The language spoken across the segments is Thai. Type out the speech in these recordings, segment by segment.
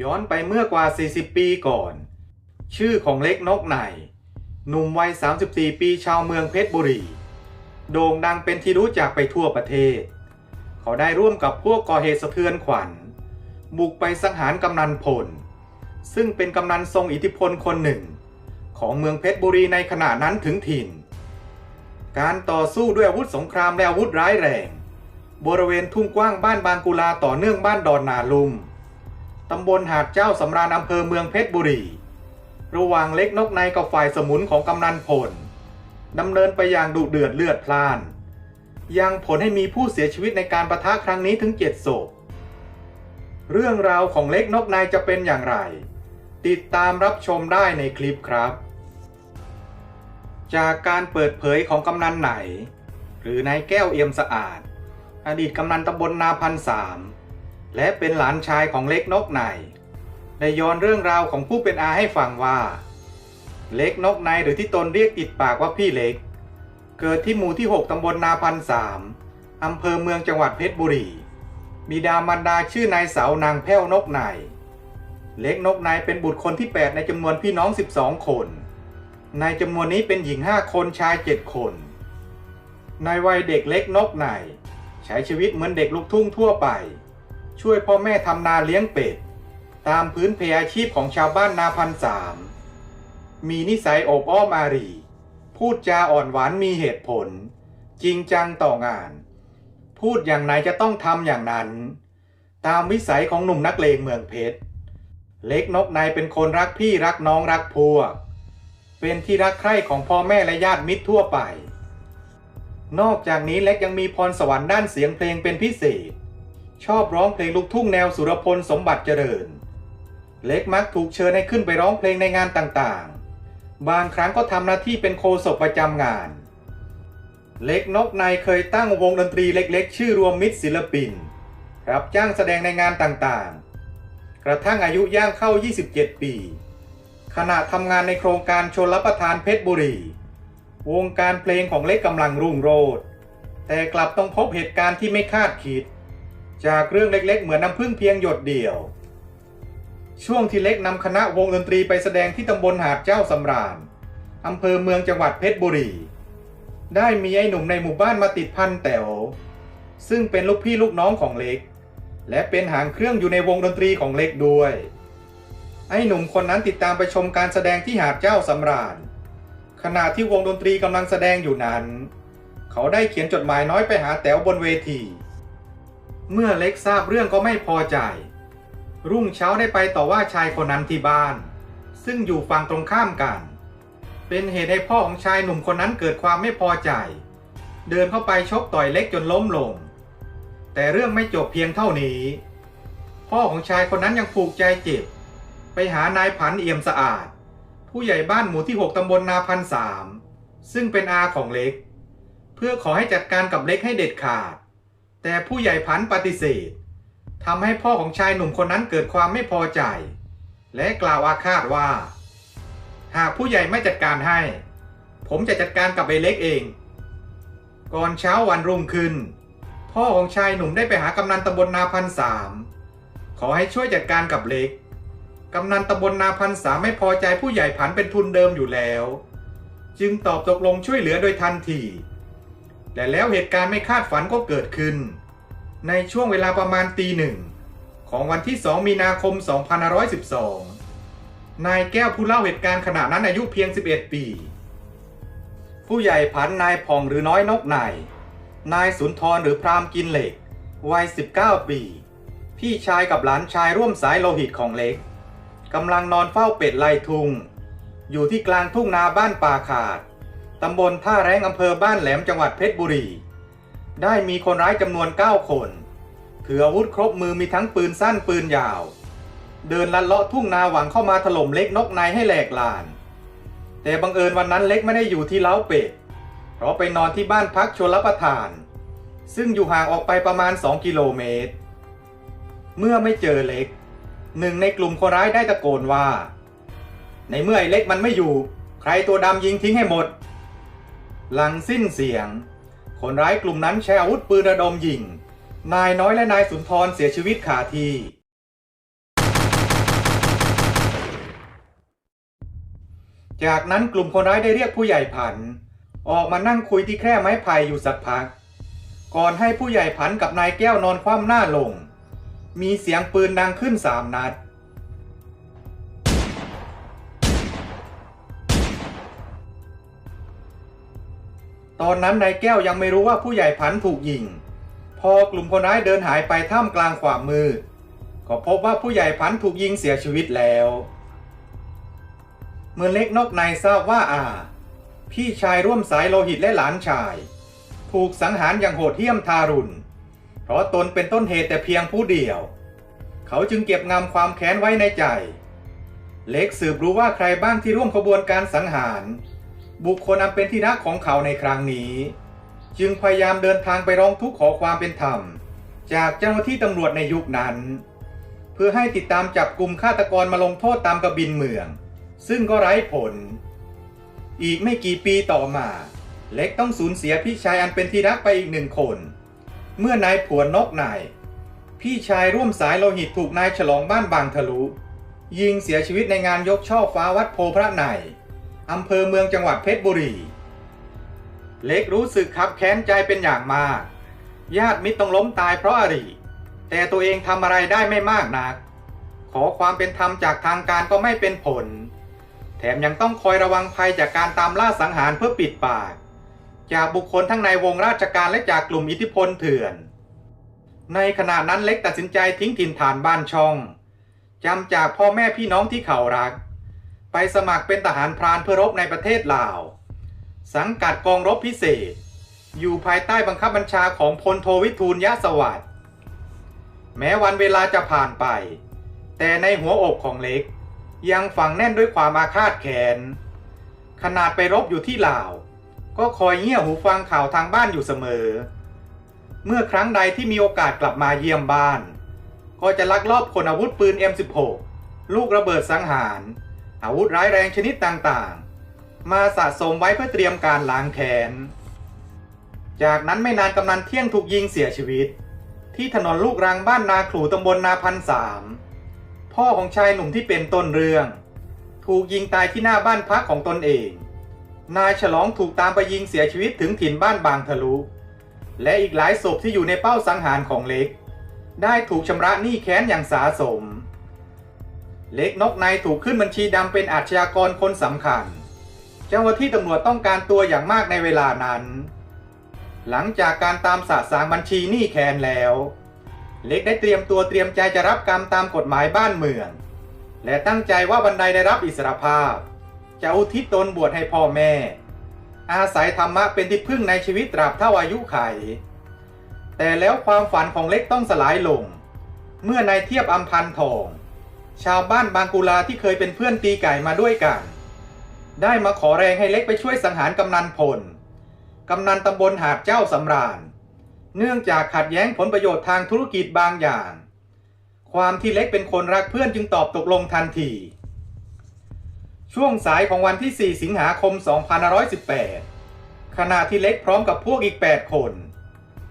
ย้อนไปเมื่อกว่า 40 ปีก่อน ชื่อของเล็กนกในหนุ่มวัย 34 ปีชาวเมืองเพชรบุรี โด่งดังเป็นที่รู้จักไปทั่วประเทศ เขาได้ร่วมกับพวกก่อเหตุสะเทือนขวัญ บุกไปสังหารกำนันพล ซึ่งเป็นกำนันทรงอิทธิพลคนหนึ่ง ของเมืองเพชรบุรีในขณะนั้นถึงถิ่น การต่อสู้ด้วยอาวุธสงครามและอาวุธร้ายแรง บริเวณทุ่งกว้างบ้านบางกุลาต่อเนื่องบ้านดอนนาลุม ตำบลหาดเจ้าสำราญอำเภอเมืองเพชรบุรี ระหว่างเล็กนกในกับฝ่ายสมุนของกำนันพลดำเนินไปอย่างดุเดือดเลือดพล่าน ยังผลให้มีผู้เสียชีวิตในการประทะครั้งนี้ถึงเจ็ดศพ เรื่องราวของเล็กนกในจะเป็นอย่างไร ติดตามรับชมได้ในคลิปครับ จากการเปิดเผยของกำนันไหน หรือนายแก้วเอี่ยมสะอาด อดีตกำนันตำบลนาพันสาม และเป็นหลานชายของเล็กนกในได้ย้อนเรื่องราวของผู้เป็นอาให้ฟังว่า เล็กนกในหรือที่ตนเรียกติดปากว่าพี่เล็ก เกิดที่หมู่ที่ 6 ตำบลนาพันสามอำเภอเมืองจังหวัดเพชรบุรีบิดามารดาชื่อนายเสานางแพ้วนกในเล็กนกในเป็นบุตรคนที่ 8 ในจำนวนพี่น้อง 12 คน ในจำนวนนี้เป็นหญิง 5 คนชาย 7 คน ในวัยเด็กเล็กนกในใช้ชีวิตเหมือนเด็กลูกทุ่งทั่วไป ช่วยพ่อแม่ทำนาเลี้ยงเป็ด ตามพื้นเพอาชีพของชาวบ้านนาพันสาม มีนิสัยโอบอ้อมอารี พูดจาอ่อนหวานมีเหตุผล จริงจังต่องาน พูดอย่างไหนจะต้องทำอย่างนั้น ตามวิสัยของหนุ่มนักเลงเมืองเพชร เล็กนกในเป็นคนรักพี่รักน้องรักพวก เป็นที่รักใคร่ของพ่อแม่และญาติมิตรทั่วไป นอกจากนี้เล็กยังมีพรสวรรค์ด้านเสียงเพลงเป็นพิเศษ ชอบร้องเพลงลูกทุ่งแนวสุรพลสมบัติเจริญ เล็กมักถูกเชิญให้ขึ้นไปร้องเพลงในงานต่างๆ บางครั้งก็ทำหน้าที่เป็นโคศกประจำงาน เล็กนกในเคยตั้งวงดนตรีเล็กๆ ชื่อรวมมิตรศิลปิน รับจ้างแสดงในงานต่างๆ กระทั่งอายุย่างเข้า 27 ปี ขณะทำงานในโครงการชนรับประทานเพชรบุรี วงการเพลงของเล็กกำลังรุ่งโรจน์แต่กลับต้องพบเหตุการณ์ที่ไม่คาดคิด จากเรื่องเล็กๆ เหมือนน้ำพึ่งเพียงหยดเดียว ช่วงที่เล็กนำคณะวงดนตรีไปแสดงที่ตำบลหาดเจ้าสำราญอำเภอเมืองจังหวัดเพชรบุรี ได้มีไอ้หนุ่มในหมู่บ้านมาติดพันแต๋วซึ่งเป็นลูกพี่ลูกน้องของเล็ก และเป็นหางเครื่องอยู่ในวงดนตรีของเล็กด้วย ไอ้หนุ่มคนนั้นติดตามไปชมการแสดงที่หาดเจ้าสำราญ ขณะที่วงดนตรีกำลังแสดงอยู่นั้น เขาได้เขียนจดหมายน้อยไปหาแต๋วบนเวที เมื่อเล็กทราบเรื่องก็ไม่พอใจ รุ่งเช้าได้ไปต่อว่าชายคนนั้นที่บ้าน ซึ่งอยู่ฝั่งตรงข้ามกัน เป็นเหตุให้พ่อของชายหนุ่มคนนั้นเกิดความไม่พอใจ เดินเข้าไปชกต่อยเล็กจนล้มลง แต่เรื่องไม่จบเพียงเท่านี้ พ่อของชายคนนั้นยังผูกใจเจ็บ ไปหานายผันเอี่ยมสะอาด ผู้ใหญ่บ้านหมู่ที่ 6ตำบลนาพันสามซึ่งเป็นอาของเล็ก เพื่อขอให้จัดการกับเล็กให้เด็ดขาด แต่ผู้ใหญ่พันปฏิเสธทำให้พ่อของชายหนุ่มคนนั้นเกิดความไม่พอใจ และกล่าวอาฆาตว่า หากผู้ใหญ่ไม่จัดการให้ ผมจะจัดการกับไอเล็กเอง ก่อนเช้าวันรุ่งขึ้น พ่อของชายหนุ่มได้ไปหากำนันตำบลนาพันสามขอให้ช่วยจัดการกับเล็กกำนันตำบลนาพันสามไม่พอใจผู้ใหญ่ผันเป็นทุนเดิมอยู่แล้ว จึงตอบตกลงช่วยเหลือโดยทันที และแล้วเหตุการณ์ไม่คาดฝันก็เกิดขึ้น ในช่วงเวลาประมาณตีหนึ่งของวันที่ 2 มีนาคม 2512 นายแก้วผู้เล่าเหตุการณ์ขณะนั้นอายุเพียง 11 ปี ผู้ใหญ่ผันนายผ่องหรือน้อยนกนายนายสุนทรหรือพรามกินเหล็ก วัย 19 ปี พี่ชายกับหลานชายร่วมสายโลหิตของเล็กกำลังนอนเฝ้าเป็ดไล่ทุ่งอยู่ที่กลางทุ่งนาบ้านป่าขาด ตำบลท่าแรงอำเภอบ้านแหลมจังหวัดเพชรบุรี ได้มีคนร้ายจำนวน 9 คน ถืออาวุธครบมือมีทั้งปืนสั้นปืนยาว เดินลัดเลาะทุ่งนาหวังเข้ามาถล่มเล็กนกในให้แหลกลาน แต่บังเอิญวันนั้นเล็กไม่ได้อยู่ที่เล้าเป็ด เพราะไปนอนที่บ้านพักชนรับประทาน ซึ่งอยู่ห่างออกไปประมาณ 2 กิโลเมตร เมื่อไม่เจอเล็ก หนึ่งในกลุ่มคนร้ายได้ตะโกนว่า ในเมื่อไอ้เล็กมันไม่อยู่ ใครตัวดำยิงทิ้งให้หมด หลังสิ้นเสียง คนร้ายกลุ่มนั้นใช้อาวุธปืนระดมยิง นายน้อยและนายสุนทรเสียชีวิตขาที จากนั้นกลุ่มคนร้ายได้เรียกผู้ใหญ่ผัน ออกมานั่งคุยที่แคร่ไม้ไผ่อยู่สักพัก ก่อนให้ผู้ใหญ่ผันกับนายแก้วนอนคว่ำหน้าลง มีเสียงปืนดังขึ้นสามนัด ตอนนั้นนายแก้วยังไม่รู้ว่าผู้ใหญ่ผันถูกยิง พอกลุ่มคนร้ายเดินหายไปท่ามกลางความมืดก็พบว่าผู้ใหญ่ผันถูกยิงเสียชีวิตแล้วเมื่อเล็กนอกในทราบว่าอา พี่ชายร่วมสายโลหิตและหลานชาย ถูกสังหารอย่างโหดเหี้ยมทารุณ เพราะตนเป็นต้นเหตุแต่เพียงผู้เดียว เขาจึงเก็บงำความแค้นไว้ในใจ เล็กสืบรู้ว่าใครบ้างที่ร่วมขบวนการสังหาร บุคคลอันเป็นที่รักของเขาในครั้งนี้ จึงพยายามเดินทางไปร้องทุกข์ขอความเป็นธรรม จากเจ้าหน้าที่ตำรวจในยุคนั้น เพื่อให้ติดตามจับกลุ่มฆาตกรมาลงโทษตามกบินเมือง ซึ่งก็ไร้ผล อีกไม่กี่ปีต่อมา เล็กต้องสูญเสียพี่ชายอันเป็นที่รักไปอีกหนึ่งคน เมื่อนายผวนนกนายพี่ชายร่วมสายโลหิตถูกนายฉลองบ้านบางทะลุ ยิงเสียชีวิตในงานยกช่อฟ้าวัดโพพระใน อำเภอเมืองจังหวัดเพชรบุรี เล็กรู้สึกขับแค้นใจเป็นอย่างมาก ญาติมิตรต้องล้มตายเพราะอริแต่ตัวเองทำอะไรได้ไม่มากนัก ขอความเป็นธรรมจากทางการก็ไม่เป็นผล แถมยังต้องคอยระวังภัยจากการตามล่าสังหารเพื่อปิดปาก จากบุคคลทั้งในวงราชการและจากกลุ่มอิทธิพลเถื่อน ในขณะนั้นเล็กตัดสินใจทิ้งถิ่นฐานบ้านช่องจำจากพ่อแม่พี่น้องที่เขารัก ไปสมัครเป็นทหารพรานเพื่อรบในประเทศลาว สังกัดกองรบพิเศษ อยู่ภายใต้บังคับบัญชาของพลโทวิทูลยะสวัสดิ์แม้วันเวลาจะผ่านไป แต่ในหัวอกของเล็ก ยังฝังแน่นด้วยความอาฆาตแค้นขนาดไปรบอยู่ที่ลาว ก็คอยเงี่ยหูฟังข่าวทางบ้านอยู่เสมอ เมื่อครั้งใดที่มีโอกาสกลับมาเยี่ยมบ้าน ก็จะลักลอบขนอาวุธปืน M16 ลูกระเบิดสังหาร อาวุธร้ายแรงชนิดต่างๆ มาสะสมไว้เพื่อเตรียมการล้างแค้น จากนั้นไม่นานกำนันเที่ยงถูกยิงเสียชีวิต ที่ถนนลูกรังบ้านนาขลู่ตำบลนาพันสามพ่อของชายหนุ่มที่เป็นต้นเรื่อง ถูกยิงตายที่หน้าบ้านพักของตนเอง นายฉลองถูกตามไปยิงเสียชีวิตถึงถิ่นบ้านบางทะลุ และอีกหลายศพที่อยู่ในเป้าสังหารของเล็ก ได้ถูกชำระหนี้แค้นอย่างสาสม เล็กนกในถูกขึ้นบัญชีดำเป็นอาชญากรคนสำคัญ เจ้าหน้าที่ตำรวจต้องการตัวอย่างมากในเวลานั้น หลังจากการตามสะสางบัญชีหนี้แคนแล้ว เล็กได้เตรียมตัวเตรียมใจจะรับกรรมตามกฎหมายบ้านเมือง และตั้งใจว่าบันไดได้รับอิสรภาพ จะอุทิศตนบวชให้พ่อแม่ อาศัยธรรมะเป็นที่พึ่งในชีวิตตราบเท่าอายุไข แต่แล้วความฝันของเล็กต้องสลายลง เมื่อนายเทียบอัมพันทอง ชาวบ้านบางกุลาที่เคยเป็นเพื่อนตีไก่มาด้วยกัน ได้มาขอแรงให้เล็กไปช่วยสังหารกำนันพล กำนันตำบลหาดเจ้าสำราญ เนื่องจากขัดแย้งผลประโยชน์ทางธุรกิจบางอย่าง ความที่เล็กเป็นคนรักเพื่อนจึงตอบตกลงทันที ช่วงสายของวันที่ 4 สิงหาคม 2518 ขณะที่เล็กพร้อมกับพวกอีก 8 คน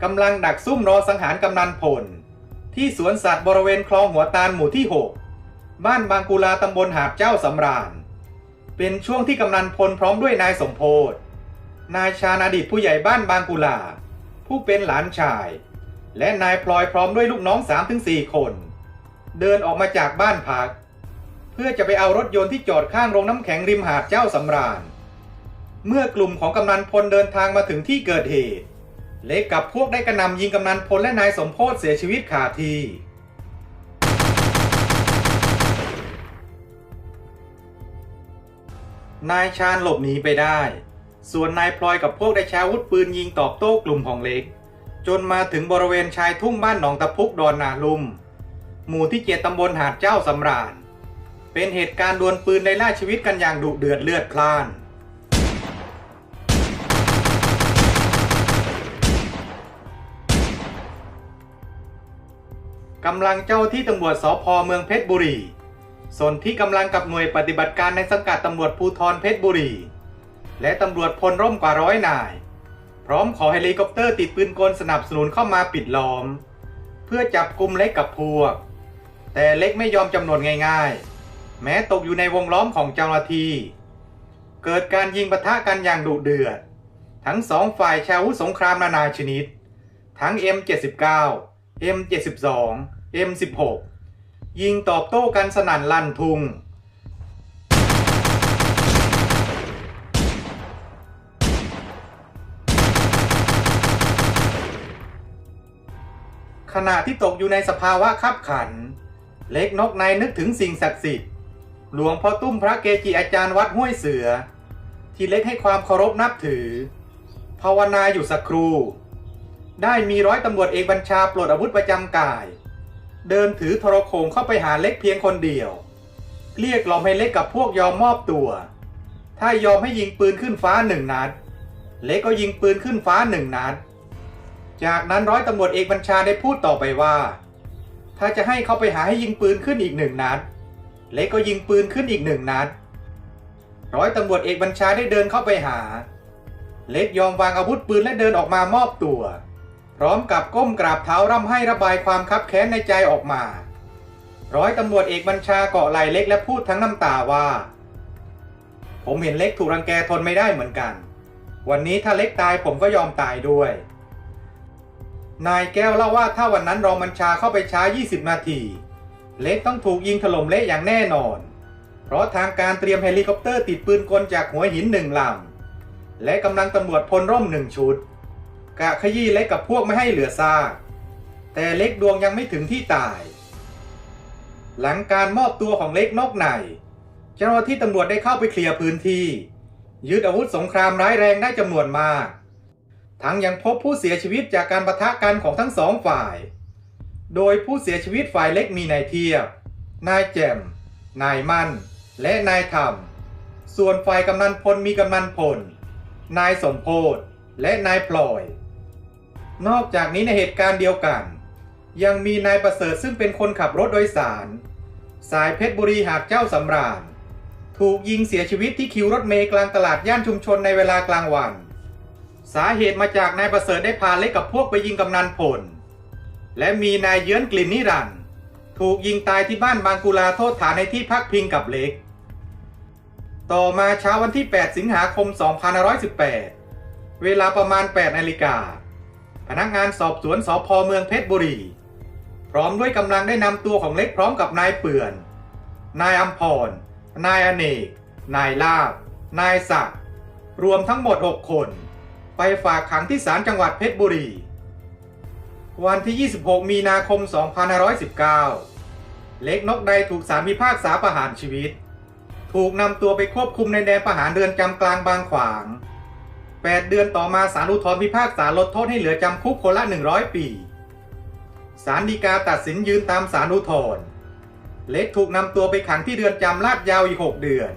กำลังดักซุ่มรอสังหารกำนันพล ที่สวนสัตว์บริเวณคลองหัวตาลหมู่ที่ 6 บ้านบางกุลาตำบลหาดเจ้าสำราญ เป็นช่วงที่กำนันพลพร้อมด้วยนายสมโพธนายชาญอดีตผู้ใหญ่บ้านบางกุลา ผู้เป็นหลานชาย และนายพลอยพร้อมด้วยลูกน้อง 3-4 คน เดินออกมาจากบ้านพัก เพื่อจะไปเอารถยนต์ที่จอดข้างโรงน้ำแข็งริมหาดเจ้าสำราญ เมื่อกลุ่มของกำนันพลเดินทางมาถึงที่เกิดเหตุ เล็กกับพวกได้กระหนำยิงกำนันพลและนายสมโพธเสียชีวิตขาดที่ นายชาญหลบหนีไปได้ ส่วนนายพลอยกับพวกได้ใช้อาวุธปืนยิงตอบโต้กลุ่มของเล็ก จนมาถึงบริเวณชายทุ่งบ้านหนองตะพุกดอนนาลุม หมู่ที่เจ็ดตำบลหาดเจ้าสำราญ เป็นเหตุการณ์ดวลปืนในล่าชีวิตกันอย่างดุเดือดเลือดพล่านกำลังเจ้าที่ตำรวจสพเมืองเพชรบุรี ส่วนที่กำลังกับหน่วยปฏิบัติการในสังกัดตำรวจภูธรเพชรบุรี และตำรวจพลร่มกว่าร้อยนาย พร้อมขอเฮลิคอปเตอร์ติดปืนกลสนับสนุนเข้ามาปิดล้อม เพื่อจับกลุ่มเล็กกับพวก แต่เล็กไม่ยอมจำนวนง่ายๆ แม้ตกอยู่ในวงล้อมของเจ้าหน้าที่เกิดการยิงปะทะกันอย่างดุเดือด ทั้งสองฝ่ายชาวอาวุธสงครามนานาชนิด ทั้ง M79 M72 M16 ยิงตอบโต้กันสนั่นลั่นทุง ขณะที่ตกอยู่ในสภาวะคับขัน เล็กนกในนึกถึงสิ่งศักดิ์สิทธิ์ หลวงพ่อตุ้มพระเกจิอาจารย์วัดห้วยเสือ ที่เล็กให้ความเคารพนับถือ ภาวนาอยู่สักครู่ ได้มีร้อยตำรวจเอกบัญชาปลดอาวุธประจำกาย เดินถือโทรโขงเข้าไปหาเล็กเพียงคนเดียว เรียกล่อมให้เล็กกับพวกยอมมอบตัว ถ้ายอมให้ยิงปืนขึ้นฟ้าหนึ่งนัด เล็กก็ยิงปืนขึ้นฟ้าหนึ่งนัด จากนั้นร้อยตำรวจเอกบัญชาได้พูดต่อไปว่า ถ้าจะให้เขาไปหาให้ยิงปืนขึ้นอีกหนึ่งนัด เล็กก็ยิงปืนขึ้นอีกหนึ่งนัด ร้อยตำรวจเอกบัญชาได้เดินเข้าไปหา เล็กยอมวางอาวุธปืนและเดินออกมามอบตัว ร้อมกับก้มกราบเท้าร่ำให้ระบายความคับแค้นในใจออกมา ร้อยตำรวจเอกบัญชาเกาะไหลเล็กและพูดทั้งน้ำตาว่า ผมเห็นเล็กถูกรังแกทนไม่ได้เหมือนกัน วันนี้ถ้าเล็กตายผมก็ยอมตายด้วย นายแก้วเล่าว่าถ้าวันนั้นรองบัญชาเข้าไปช้า 20 นาที เล็กต้องถูกยิงถล่มเละอย่างแน่นอน เพราะทางการเตรียมเฮลิคอปเตอร์ติดปืนกลจากหัวหินหนึ่งลำและกำลังตำรวจพลร่มหนึ่งชุด กะขยี้เล็กกับพวกไม่ให้เหลือซากแต่เล็กดวงยังไม่ถึงที่ตาย หลังการมอบตัวของเล็กนกในเจ้าหน้าที่ตำรวจได้เข้าไปเคลียร์พื้นที่ ยึดอาวุธสงครามร้ายแรงได้จำนวนมาก ทั้งยังพบผู้เสียชีวิตจากการปะทะกันของทั้งสองฝ่าย โดยผู้เสียชีวิตฝ่ายเล็กมีนายเทียบ นายแจ่ม นายมั่น และนายธรรม ส่วนฝ่ายกำนันพลมีกำนันพล นายสมโพธ และนายพลอย นอกจากนี้ในเหตุการณ์เดียวกัน ยังมีนายประเสริฐซึ่งเป็นคนขับรถโดยสาร สายเพชรบุรีหาดเจ้าสำราญ ถูกยิงเสียชีวิตที่คิวรถเมล์กลางตลาดย่านชุมชนในเวลากลางวัน สาเหตุมาจากนายประเสริฐได้พาเล็กกับพวกไปยิงกำนันพล และมีนายเยื้อนกลิ่นนิรันดร์ถูกยิงตายที่บ้านบางกุลาโทษฐานในที่พักพิงกับเล็ก ต่อมาเช้าวันที่ 8 สิงหาคม 2518 เวลาประมาณ 8 นาฬิกา พนักงานสอบสวนสพเมืองเพชรบุรี พร้อมด้วยกำลังได้นำตัวของเล็กพร้อมกับนายเปื่อน นายอัมพร นายอเนก นายลาบ นายศักดิ์รวมทั้งหมด 6 คน ไปฝากขังที่ศาลจังหวัดเพชรบุรี วันที่ 26 มีนาคม 2519 เล็กนกใดถูกสารพิพากษาประหารชีวิต ถูกนำตัวไปควบคุมในแดนประหารเรือนจำกลางบางขวาง 8 เดือนต่อมาศาลอุทธรพิพากษาลดโทษให้เหลือจำคุกคนละ 100 ปีศาลฎีกาตัดสินยืนตามศาลอุทธรเล็กถูกนำตัวไปขังที่เรือนจำลาดยาวอีก 6 เดือน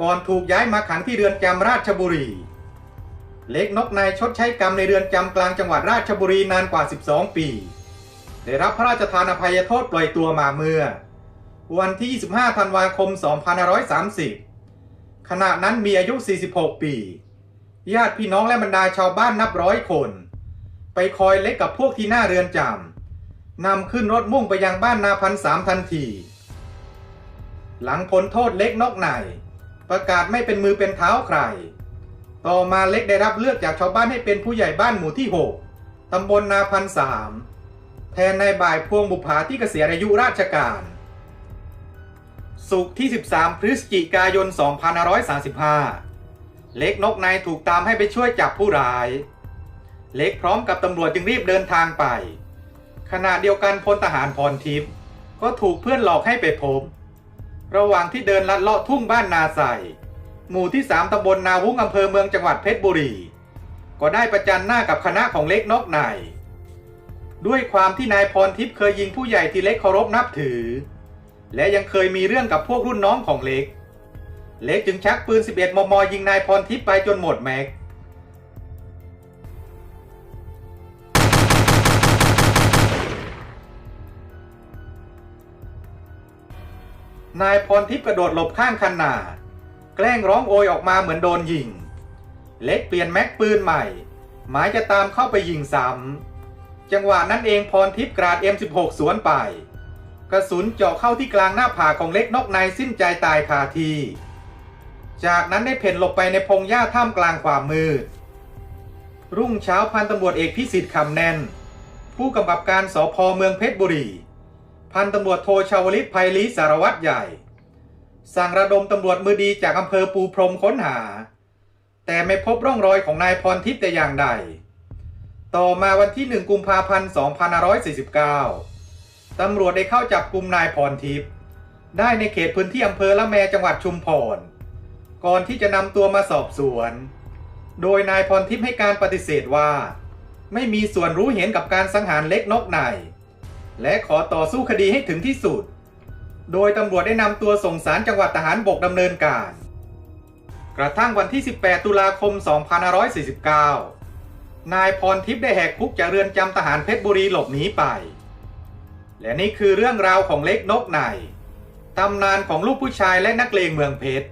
ก่อนถูกย้ายมาขังที่เรือนจำราชบุรี เล็กนกนายชดใช้กรรมในเรือนจำกลางจังหวัดราชบุรีนานกว่า 12 ปี ได้รับพระราชทานอภัยโทษปล่อยตัวมาเมื่อ วันที่ 25 ธันวาคม 2530 ขณะนั้นมีอายุ 46 ปี ญาติพี่น้องและบรรดาชาวบ้านนับร้อยคน ไปคอยเล็กกับพวกที่หน้าเรือนจำนำขึ้นรถมุ่งไปยังบ้านนาพันสามทันที หลังพ้นโทษเล็กนอกไหนประกาศไม่เป็นมือเป็นเท้าใคร ต่อมาเล็กได้รับเลือกจากชาวบ้านให้เป็นผู้ใหญ่บ้านหมู่ที่ 6 ตำบลนาพันสามแทนนายบ่ายพวงบุภาที่เกษียณอายุราชการ สุกที่ 13 พฤศจิกายน 2535 เล็กนกนายถูกตามให้ไปช่วยจับผู้ร้าย เล็กพร้อมกับตำรวจจึงรีบเดินทางไป ขณะเดียวกันพลทหารพรทิพย์ก็ถูกเพื่อนหลอกให้ไปพบ ระหว่างที่เดินลัดเลาะทุ่งบ้านนาใสหมู่ที่ 3ตำบลนาวุ้งอำเภอเมืองจังหวัดเพชรบุรี ก็ได้ประจันหน้ากับคณะของเล็กนกนายด้วยความที่นายพรทิพย์เคยยิงผู้ใหญ่ที่เล็กเคารพนับถือ และยังเคยมีเรื่องกับพวกรุ่นน้องของเล็ก เล็กจึงชักปืน 11 มม ยิงนายพรทิพย์ไปจนหมดแม็ก นายพรทิพย์กระโดดหลบข้างคันนา แกล้งร้องโอยออกมาเหมือนโดนยิง เล็กเปลี่ยนแม็กปืนใหม่ หมายจะตามเข้าไปยิงซ้ำ จังหวะนั้นเองพรทิพย์กราด M16 สวนไปกระสุนเจาะเข้าที่กลางหน้าผากของเล็กนกในสิ้นใจตายคาที่ จากนั้นได้เพ่นหลบไปในพงหญ้าท่ามกลางความมืด รุ่งเช้าพันตำรวจเอกพิสิทธิ์คำแน่น ผู้กำกับการสพเมืองเพชรบุรี พันตำรวจโทชาวลิตไพลีสารวัตรใหญ่ สั่งระดมตำรวจมือดีจากอำเภอปูพรมค้นหา แต่ไม่พบร่องรอยของนายพรทิพย์แต่อย่างใด ต่อมาวันที่ 1 กุมภาพันธ์2549 ตำรวจได้เข้าจับกลุ่มนายพรทิพย์ได้ในเขตพื้นที่อำเภอละแมจังหวัดชุมพร ก่อนที่จะนำตัวมาสอบสวน โดยนายพรทิพย์ให้การปฏิเสธว่า ไม่มีส่วนรู้เห็นกับการสังหารเล็กนกในและขอต่อสู้คดีให้ถึงที่สุด โดยตำรวจได้นำตัวส่งสารจังหวัดทหารบกดำเนินการ กระทั่งวันที่ 18 ตุลาคม 2549 นายพรทิพย์ได้แหกคุกจากเรือนจำทหารเพชรบุรีหลบหนีไป และนี่คือเรื่องราวของเล็กนกในตำนานของลูกผู้ชายและนักเลงเมืองเพชร